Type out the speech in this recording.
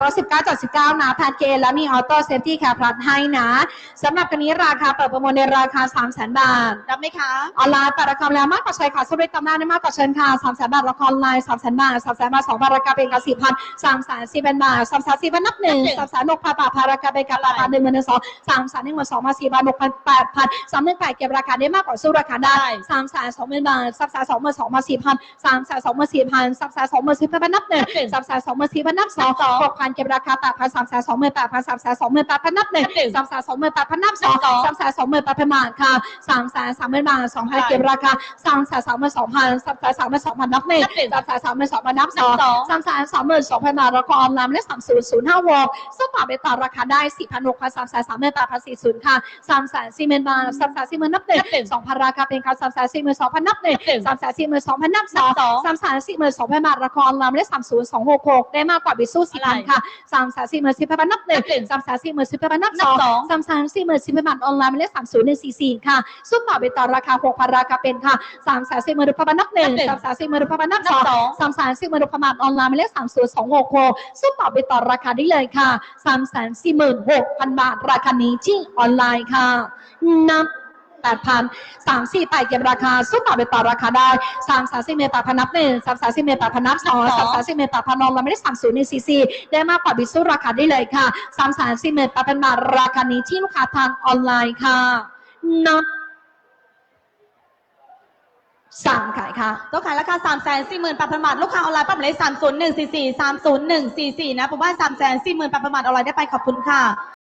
119จาก19 นะแพนเกจและมีออโต้เซฟตี้แคร์พลัสให้นะสำหรับคันนี้ราคาเปิดประมูลในราคา 3 0 0 0 0 0 บาทรับไหมคะออนไลน์แต่ราคาแล้วมากกว่าใช้ค่ะสรุปตำนานได้มากกว่าเชิญค่ะ3 0 0 0 0 บาทละครออนไลน์3 0 0 0 0 บาท3 0 0 0 0 บาท2พันราคาเป็นการ4พัน3 0 0 0 4พันบาท3 0 0 0 4พันนับหนึ่ง3 0 0 0 6พันบาทพาราคาเป็นการราคาหนึ่งหมื่นสองสามแสนหนึ่งหมื่นสองมาสี่พันหกพันแปดพันสามหมื่นแปดเก็บราคาได้มากกว่าสู้ราคาได้สามแสนสองหมื่นบาทสามแสนสองหมื่นสองมาสี่พันสามแสนสองหมื่นสี่พันสามแสนสองหมื่นสี่พันนับหนึ่งสามแสนสองหมื่นสี่พันนับสองหกพันเก็บราคาแปดพันสามแสนสองหมื่นแปดพันสามแสนสองหมื่นแปดพันนับหนึ่งสามแสนสองหมื่นแปดพันนับสองสามแสนสองหมื่นแปดพันบาทค่ะสามแสนสามหมื่นบาทสองพันเก็บราคาสามแสนสามหมื่นสองพันสามแสนสามหมื่นสองพันนับหนึ่งสามแสนสามหมื่นสองพันนับสองสามแสนสามหมื่นสองพันบาทราคาออนไลน์และสามศูนย์ศูนย์ห้าวอลซึ่งปรับไปต่อราคาได้สี่พันหกพันสามแสนสามหมื่นแปดพันสี่ศูนย์ค่ะสามแสนสี่หมื่นบาทสามแสนสี่หมื่นนับหนึ่งสองพันราคาเป็นค่ะสามแสนสี่หมื่นสองพันนับหนึ่งสามแสนสี่หมื่นสองพันนับสองสามแสนสี่หมื่นสองพันบาทราคาออนไลน์และสามศูนย์สองหกหกได้มากกว่าบิสู้สี่พันค่ะสามแสนสี่หมื่นสี่พันนับหนึ่งสามแสนสี่หมื่นสี่พันนับสองสามแสนสี่หมื่นสี่พันบาทออนไลน์และสามศูนย์หนึ่งสี่สี่ค่ะซึ่งปรับไปต่อราคาหกพันราคาเป็นค่ะสามแสนสี่หมื่นพันนับหนึ่งสามแสนสี่หมื่นพันนับสองสามแสนสี่หมื่นพันบาทออนไลน์หมายเลขสามศูนย์สองหกหกซึ่งตอบไปต่อราคาได้เลยค่ะสามแสนสี่หมื่นหกพันบาทราคานี้ที่ออนไลน์ค่ะนับ แปดพันสามสี่แปดเก็บราคาซึ่งตอบไปต่อราคาได้สามแสนสี่หมื่นแปดพันนับหนึ่งสามแสนสี่หมื่นแปดพันนับสองสามแสนสี่หมื่นแปดพันออนไลน์หมายเลขสามศูนย์หนึ่งสี่สี่ได้มากกว่าบิสู้ราคาได้เลยค่ะสามแสนสี่หมื่นแปดพันบาทราคานี้ที่ลูกค้าทางออนไลน์ค่ะนับสามขายค่ะตัวขายราคา3 4 8 0 0 0บาท ลูกค้าออนไลน์ปั๊มเลย30144 30144นะผมว่า3 4 8 0 0 0บาทออนไลน์ได้ไปขอบคุณค่ะ